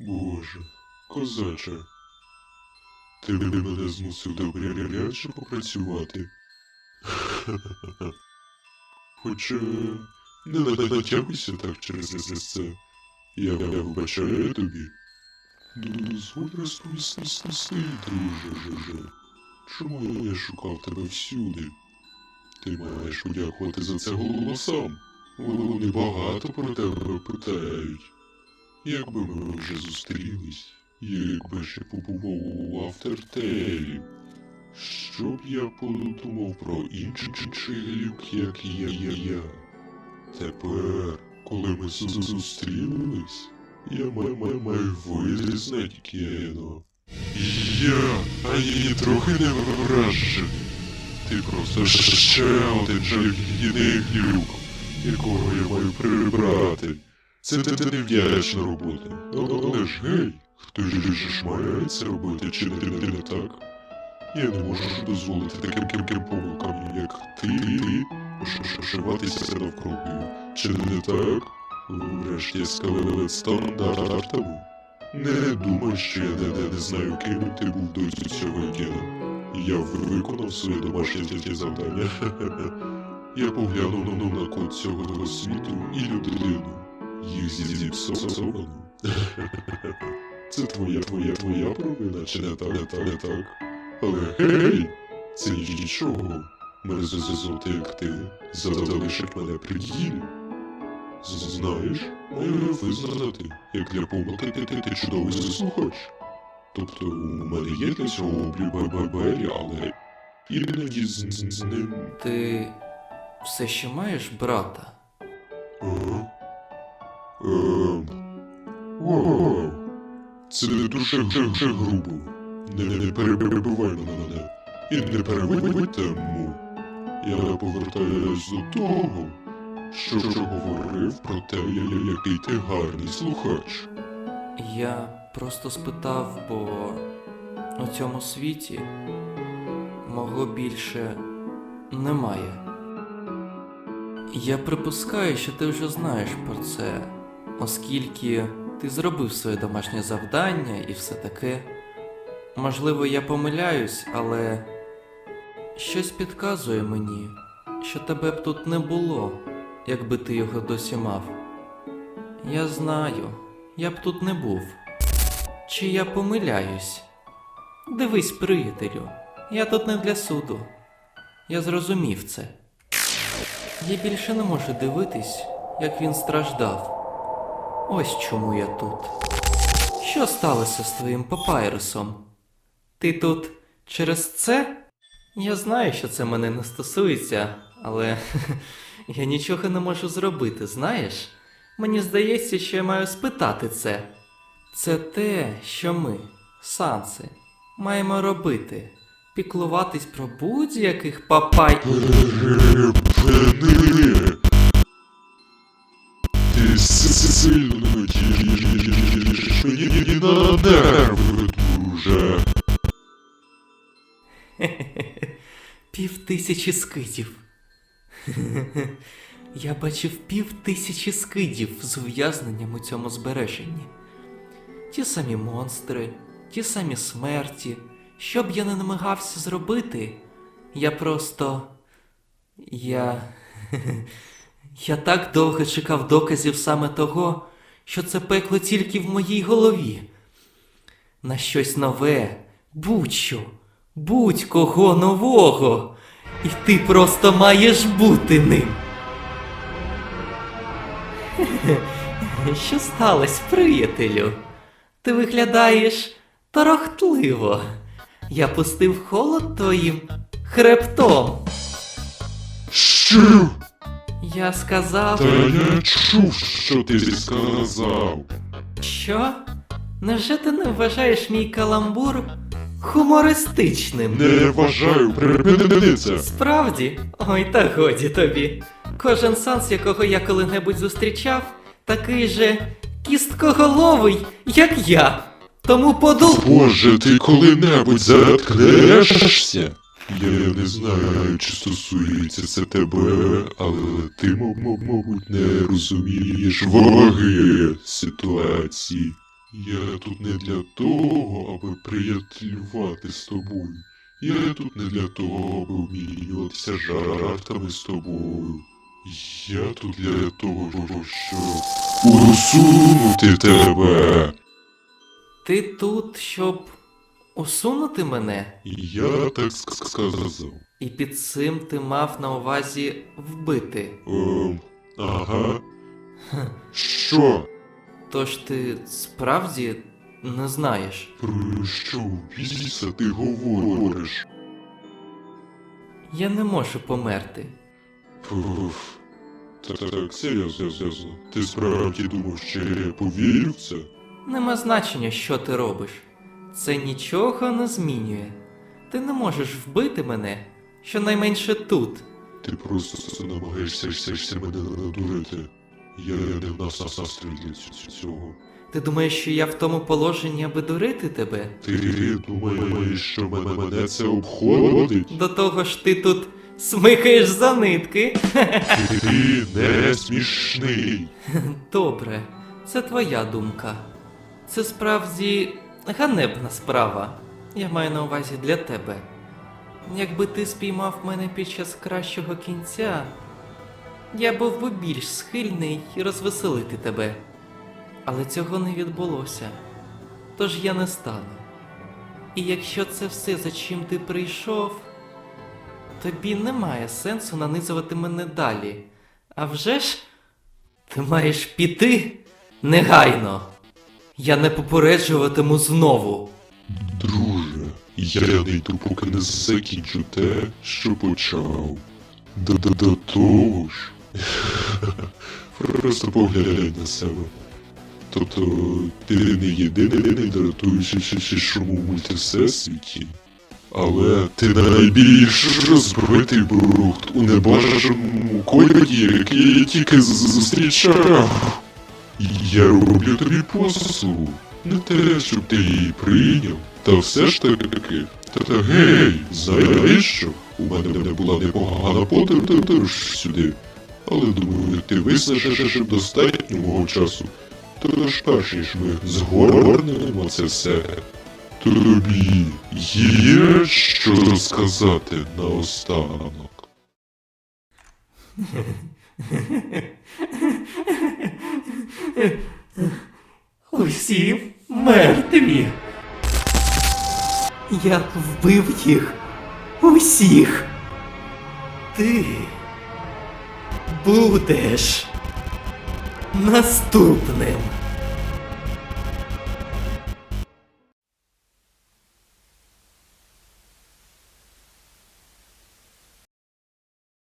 Боже, козаче, ти мене змусив добряче попрацювати. Хоча не натягуйся так через це. Я, вибачаю тобі. Дозволь розповісти, друже. Чому я шукав тебе всюди? Ти маєш подякувати за це голосам. Вони багато про тебе питають. Якби ми вже зустрілись, якби ще побував у автортелі, що б я подумав про інших люк, як я, я, я. Тепер, коли ми зу- зустрілись, я маю, маю, маю визнати Кено. Я, а її трохи не вражений. Ти просто ще один жалюгідний глюк, якого я маю прибрати. Це невдячна робота. Але ж гей, хто ж ж має робити, чи не, так? Я не можу дозволити таким ким, ким помилкам, як ти, ти ошиватися навкруги. Чи не так? Врешті скалили стандартами. Не думай, що я не, знаю, ким ти був до цього кіна. Я виконав своє домашнє завдання. Я поглянув на, на код цього світу і людину. Їх зіпсовано. Це твоя, твоя, твоя провина, чи не так, не так, не так. Але гей, це нічого. Мене зазоти, як ти, залишить мене при ділі. Знаєш, маю визнати, як для помилки ти, ти, ти чудовий слухач. Тобто, у мене є для цього блюбабабелі, але іноді з ним. Ти все ще маєш брата? Ага. Ем. Вау. Це дуже грубо. Не, перебивай мене. І не переводь тему. Я повертаюсь до того, що говорив про те, який ти гарний слухач. Я просто спитав, бо у цьому світі мого більше немає. Я припускаю, що ти вже знаєш про це, оскільки ти зробив своє домашнє завдання і все таке. Можливо, я помиляюсь, але щось підказує мені, що тебе б тут не було, якби ти його досі мав. Я знаю, я б тут не був. Чи я помиляюсь? Дивись, приятелю, я тут не для суду. Я зрозумів це. Я більше не можу дивитись, як він страждав. Ось чому я тут. Що сталося з твоїм папайрусом? Ти тут через це? Я знаю, що це мене не стосується, але я нічого не можу зробити, знаєш? Мені здається, що я маю спитати це. Це те, що ми, санси, маємо робити. Піклуватись про будь-яких папай. Сильно дієш мені на нерви, друже. Пів тисячі скидів. Я бачив пів тисячі скидів з ув'язненням у цьому збереженні. Ті самі монстри, ті самі смерті. Що б я не намагався зробити, я просто. Я. Я так довго чекав доказів саме того, що це пекло тільки в моїй голові. На щось нове, будь-що, будь-кого нового. І ти просто маєш бути ним. Що сталося, приятелю? Ти виглядаєш торохтливо. Я пустив холод твоїм хребтом. Що? Я сказав, Та я чув, що ти сказав. що? Невже ти не вважаєш мій каламбур хумористичним? Не вважаю, припини це. Справді? Ой, та годі тобі. Кожен санс, якого я коли-небудь зустрічав, такий же кісткоголовий, як я. Тому подул. Боже, ти коли-небудь заткнешся? Я не знаю, чи стосується це тебе, але ти, мабуть, не розумієш ваги ситуації. Я тут не для того, аби приятелювати з тобою. Я тут не для того, аби обмінюватися жартами з тобою. Я тут для того, щоб усунути тебе. Ти тут, щоб усунути мене? Я так сказав. І під цим ти мав на увазі вбити. Ем, ага. Що? Тож ти справді не знаєш. Про що біса ти говориш? Я не можу померти. Пуф. Так, серйозно, серйозно. Ти справді думав, що я повірю в це? Нема значення, що ти робиш. Це нічого не змінює. Ти не можеш вбити мене, щонайменше тут. Ти просто намагаєшся все ж мене надурити. Я не в нас настрій цього. Ти думаєш, що я в тому положенні, аби дурити тебе? Ти думаєш, що мене, мене це обходить? До того ж ти тут смикаєш за нитки. Ти не смішний. Добре, це твоя думка. Це справді ганебна справа. Я маю на увазі для тебе. Якби ти спіймав мене під час кращого кінця, я був би більш схильний розвеселити тебе. Але цього не відбулося. Тож я не стану. І якщо це все, за чим ти прийшов, тобі немає сенсу нанизувати мене далі. А вже ж ти маєш піти негайно. Я не попереджуватиму знову. Друже, я йду, поки не закінчу те, що почав. До того ж. Просто поглянь на себе. Тобто, ти не єдиний дратуючий у мультивсесвіті. Але ти найбільш розбитий брухт у небажаному кольорі, який я тільки зустрічав. Я роблю тобі послугу. Не те, щоб ти її прийняв. Та все ж таки. Та гей, знаєш що? У мене не була непогана подорож сюди. Але думаю, ти виснажиш достатньо мого часу. Тож перш ніж ми згорнемо це все. Тобі є що сказати наостанок. Усі мертві. Я вбив їх усіх. Ти будеш наступним.